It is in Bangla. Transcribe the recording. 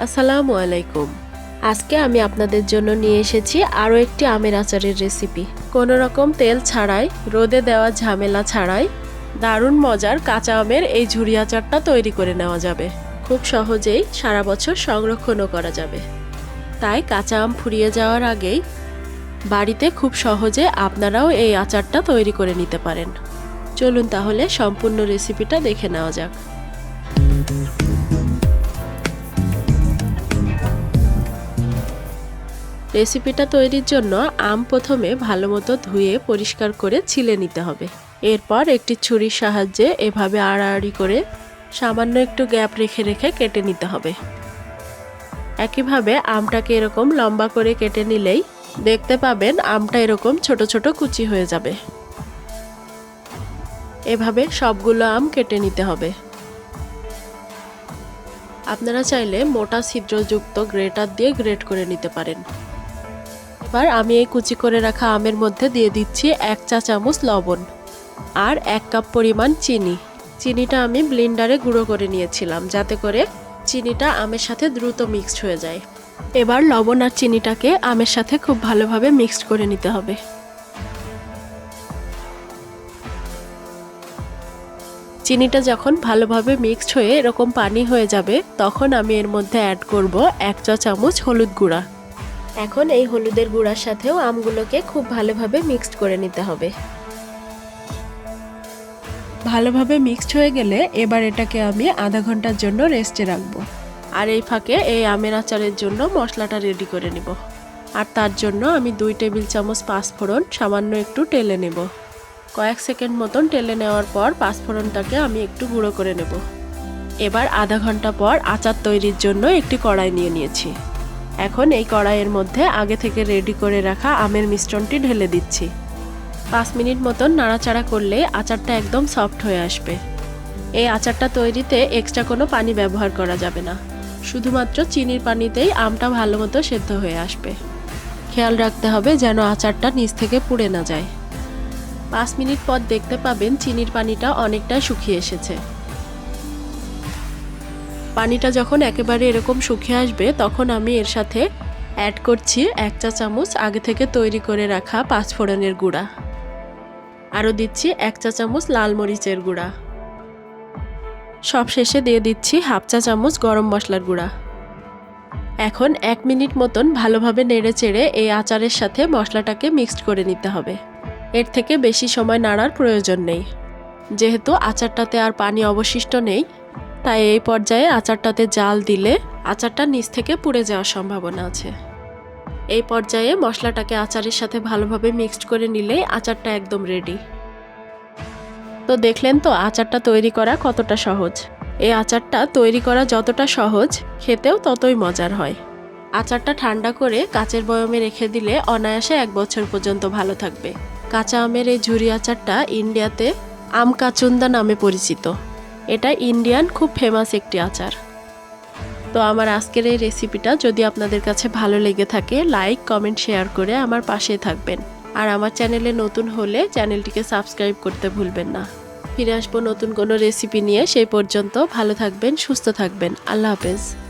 আসসালামু আলাইকুম। আজকে আমি আপনাদের জন্য নিয়ে এসেছি আরও একটি আমের আচারের রেসিপি। কোনো রকম তেল ছাড়াই, রোদে দেওয়া ঝামেলা ছাড়াই, দারুণ মজার কাঁচা আমের এই ঝুড়ি আচারটা তৈরি করে নেওয়া যাবে। খুব সহজেই সারা বছর সংরক্ষণও করা যাবে। তাই কাঁচা আম ফুরিয়ে যাওয়ার আগেই বাড়িতে খুব সহজে আপনারাও এই আচারটা তৈরি করে নিতে পারেন। চলুন তাহলে সম্পূর্ণ রেসিপিটা দেখে নেওয়া যাক। রেসিপিটা তৈরির জন্য আম প্রথমে ভালো মতো ধুয়ে পরিষ্কার করে ছিলে নিতে হবে। এরপর একটি ছুরির সাহায্যে এভাবে আড়াআড়ি করে সামান্য একটু গ্যাপ রেখে রেখে কেটে নিতে হবে। একইভাবে আমটাকে এরকম লম্বা করে কেটে নিলেই দেখতে পাবেন আমটা এরকম ছোট ছোট কুচি হয়ে যাবে। এভাবে সবগুলো আম কেটে নিতে হবে। আপনারা চাইলে মোটা ছিদ্রযুক্ত গ্রেটার দিয়ে গ্রেট করে নিতে পারেন। এবার আমি এই কুচি করে রাখা আমের মধ্যে দিয়ে দিচ্ছি এক চা চামচ লবণ আর এক কাপ পরিমাণ চিনি। চিনিটা আমি ব্লিন্ডারে গুঁড়ো করে নিয়েছিলাম যাতে করে চিনিটা আমের সাথে দ্রুত মিক্সড হয়ে যায়। এবার লবণ আর চিনিটাকে আমের সাথে খুব ভালোভাবে মিক্সড করে নিতে হবে। চিনিটা যখন ভালোভাবে মিক্সড হয়ে এরকম পানি হয়ে যাবে, তখন আমি এর মধ্যে অ্যাড করব এক চা চামচ হলুদ গুঁড়া। এখন এই হলুদের গুঁড়ার সাথেও আমগুলোকে খুব ভালোভাবে মিক্সড করে নিতে হবে। ভালোভাবে মিক্সড হয়ে গেলে এবার এটাকে আমি আধা ঘণ্টার জন্য রেস্টে রাখব। আর এই ফাঁকে এই আমের আচারের জন্য মশলাটা রেডি করে নেব। আর তার জন্য আমি দুই টেবিল চামচ পাঁচফোড়ন, সামান্য একটু টেলে নেব। কয়েক সেকেন্ড মতন টেলে নেওয়ার পর পাঁচফোড়নটাকে আমি একটু গুঁড়ো করে নেব। এবার আধা ঘণ্টা পর আচার তৈরির জন্য একটি কড়াই নিয়ে নিয়েছি। এখন এই কড়াইয়ের মধ্যে আগে থেকে রেডি করে রাখা আমের মিশ্রণটি ঢেলে দিচ্ছি। পাঁচ মিনিট মতন নাড়াচাড়া করলে আচারটা একদম সফট হয়ে আসবে। এই আচারটা তৈরিতে এক্সট্রা কোনো পানি ব্যবহার করা যাবে না। শুধুমাত্র চিনির পানিতেই আমটা ভালো মতো সেদ্ধ হয়ে আসবে। খেয়াল রাখতে হবে যেন আচারটা নিচ থেকে পুড়ে না যায়। পাঁচ মিনিট পর দেখতে পাবেন চিনির পানিটা অনেকটা শুকিয়ে এসেছে। পানিটা যখন একেবারে এরকম শুকিয়ে আসবে, তখন আমি এর সাথে অ্যাড করছি এক চা চামচ আগে থেকে তৈরি করে রাখা পাঁচফোড়নের গুঁড়া। আরও দিচ্ছি এক চা চামচ লাল মরিচের গুঁড়া। সব শেষে দিয়ে দিচ্ছি হাফ চা চামচ গরম মশলার গুঁড়া। এখন এক মিনিট মতন ভালোভাবে নেড়ে চেড়ে এই আচারের সাথে মশলাটাকে মিক্সড করে নিতে হবে। এর থেকে বেশি সময় নাড়ার প্রয়োজন নেই। যেহেতু আচারটাতে আর পানি অবশিষ্ট নেই তাই এই পর্যায়ে আচারটাতে জাল দিলে আচারটা নিচ থেকে পুড়ে যাওয়ার সম্ভাবনা আছে। এই পর্যায়ে মশলাটাকে আচারের সাথে ভালোভাবে মিক্সড করে নিলেই আচারটা একদম রেডি তো দেখলেন তো আচারটা তৈরি করা কতটা সহজ। এই আচারটা তৈরি করা যতটা সহজ, খেতেও ততই মজার হয়। আচারটা ঠান্ডা করে কাচের বয়মে রেখে দিলে অনায়াসে এক বছর পর্যন্ত ভালো থাকবে। কাঁচা আমের এই ঝুরি আচারটা ইন্ডিয়াতে আম কাচুন্দা নামে পরিচিত। এটা ইন্ডিয়ান খুব ফেমাস একটি আচার। তো আমার আজকের এই রেসিপিটা যদি আপনাদের কাছে ভালো লেগে থাকে লাইক কমেন্ট শেয়ার করে আমার পাশে থাকবেন। আর আমার চ্যানেলে নতুন হলে চ্যানেলটিকে সাবস্ক্রাইব করতে ভুলবেন না। ফিরে আসব নতুন কোনো রেসিপি নিয়ে, সেই পর্যন্ত ভালো থাকবেন, সুস্থ থাকবেন। আল্লাহ হাফেজ।